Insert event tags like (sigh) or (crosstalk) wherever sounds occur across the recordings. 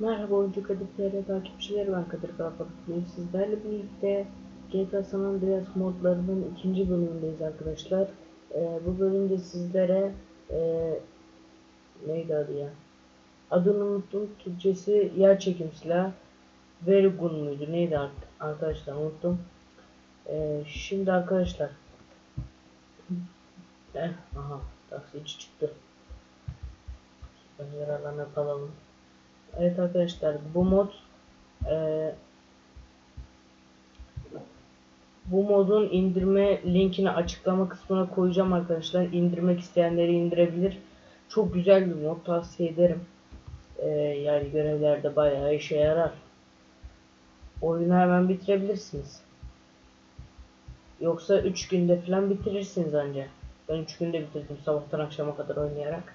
Merhaba Oyuncu Kadir takipçileri ben Kadir. Bugün sizlerle birlikte GTA San Andreas modlarının ikinci bölümündeyiz arkadaşlar. Ee, bu bölümde sizlere e, neydi adı ya? Adını unuttum. Türkçesi yer çekim silahı. Verigun muydu? Neydi ar- arkadaşlar unuttum. Ee, şimdi arkadaşlar eh, aha taksici çıktı. Pencerelerine kalalım. Evet arkadaşlar bu mod eee, bu modun indirme linkini açıklama kısmına koyacağım arkadaşlar. İndirmek isteyenleri indirebilir. Çok güzel bir mod tavsiye ederim. Eee, yani görevlerde bayağı işe yarar. Oyunu hemen bitirebilirsiniz. Yoksa 3 günde falan bitirirsiniz ancak. Ben 3 günde bitirdim sabahtan akşama kadar oynayarak.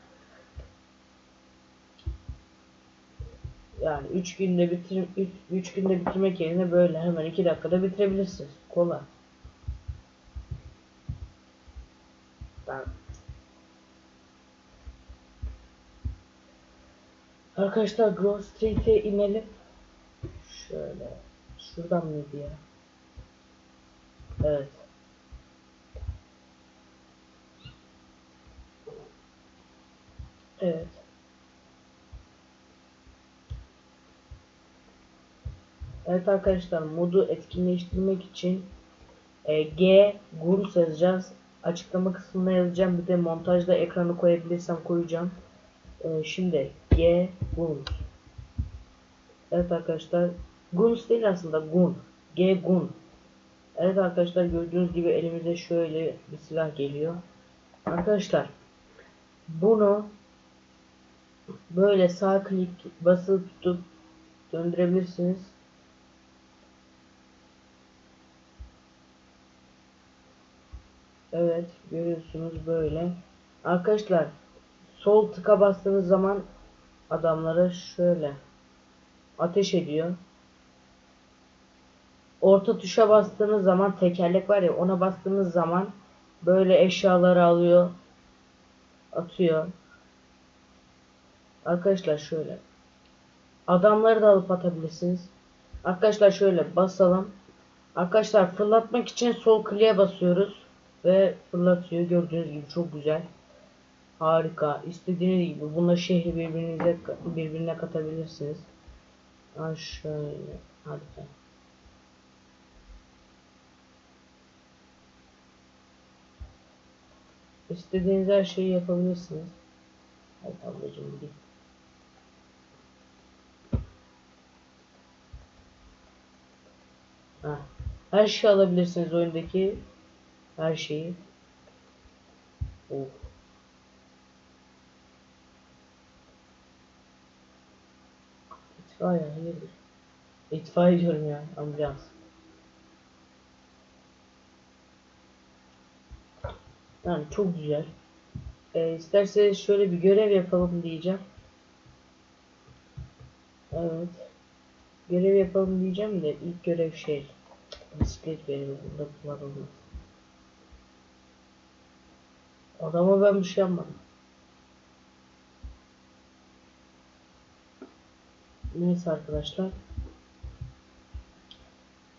Yani 3 günde bitir 3 günde bitirmek yerine böyle hemen 2 dakikada bitirebilirsiniz. Kolay. Tamam. Arkadaşlar Grove Street'e inelim. Şöyle. Şuradan mıydı ya? Evet. Evet. Evet arkadaşlar modu etkinleştirmek için e, G Gurus yazacağız. Açıklama kısmına yazacağım. Bir de montajda ekranı koyabilirsem koyacağım. E, şimdi G Gurus. Evet arkadaşlar Guns değil aslında Gun. G Gun. Evet arkadaşlar gördüğünüz gibi elimize şöyle bir silah geliyor. Arkadaşlar bunu böyle sağ klik basılı tutup döndürebilirsiniz. Evet görüyorsunuz böyle. Arkadaşlar sol tıka bastığınız zaman adamlara şöyle ateş ediyor. Orta tuşa bastığınız zaman tekerlek var ya ona bastığınız zaman böyle eşyaları alıyor atıyor. Arkadaşlar şöyle adamları da alıp atabilirsiniz. Arkadaşlar şöyle basalım. Arkadaşlar fırlatmak için sol kliğe basıyoruz ve fırlatıyor. Gördüğünüz gibi çok güzel. Harika. İstediğiniz gibi bununla şehri birbirinize birbirine katabilirsiniz. Ha şöyle. Hadi. be. İstediğiniz her şeyi yapabilirsiniz. Hadi ablacığım git. Her şey alabilirsiniz oyundaki her şeyi. Oh. İtfaiye hayırdır? İtfaiye diyorum ya ambulans. Yani çok güzel. Ee, isterseniz şöyle bir görev yapalım diyeceğim. Evet. Görev yapalım diyeceğim de ilk görev şey. Bisiklet görevi burada kullanılmaz. Adama ben bir şey yapmadım. Neyse arkadaşlar.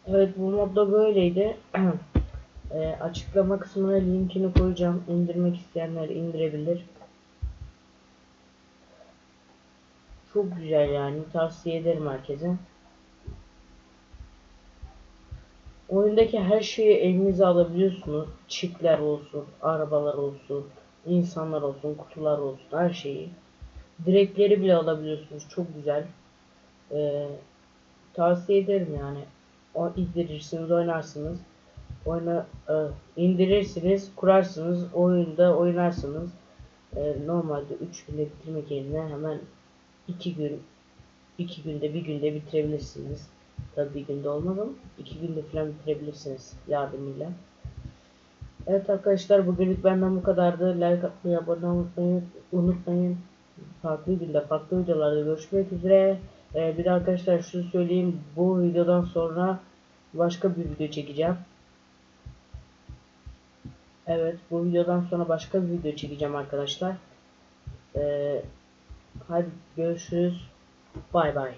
Evet bu modda böyleydi. (clears throat) e, açıklama kısmına linkini koyacağım. İndirmek isteyenler indirebilir. Çok güzel yani tavsiye ederim herkese. Oyundaki her şeyi elinize alabiliyorsunuz. Çipler olsun, arabalar olsun, insanlar olsun, kutular olsun, her şeyi. Direkleri bile alabiliyorsunuz. Çok güzel. Ee, tavsiye ederim yani. O indirirsiniz, oynarsınız. Oyna e, indirirsiniz, kurarsınız, oyunda oynarsınız. E, normalde 3 günde bitirmek yerine hemen 2 gün 2 günde bir günde bitirebilirsiniz. Tabii bir günde olmaz ama 2 günde falan bitirebilirsiniz yardımıyla. Evet arkadaşlar bugünlük benden bu kadardı. Like atmayı, abone olmayı unutmayın. Farklı günde, farklı videolarda görüşmek üzere. Ee, bir de arkadaşlar şunu söyleyeyim. Bu videodan sonra başka bir video çekeceğim. Evet bu videodan sonra başka bir video çekeceğim arkadaşlar. Ee, hadi görüşürüz. Bay bay.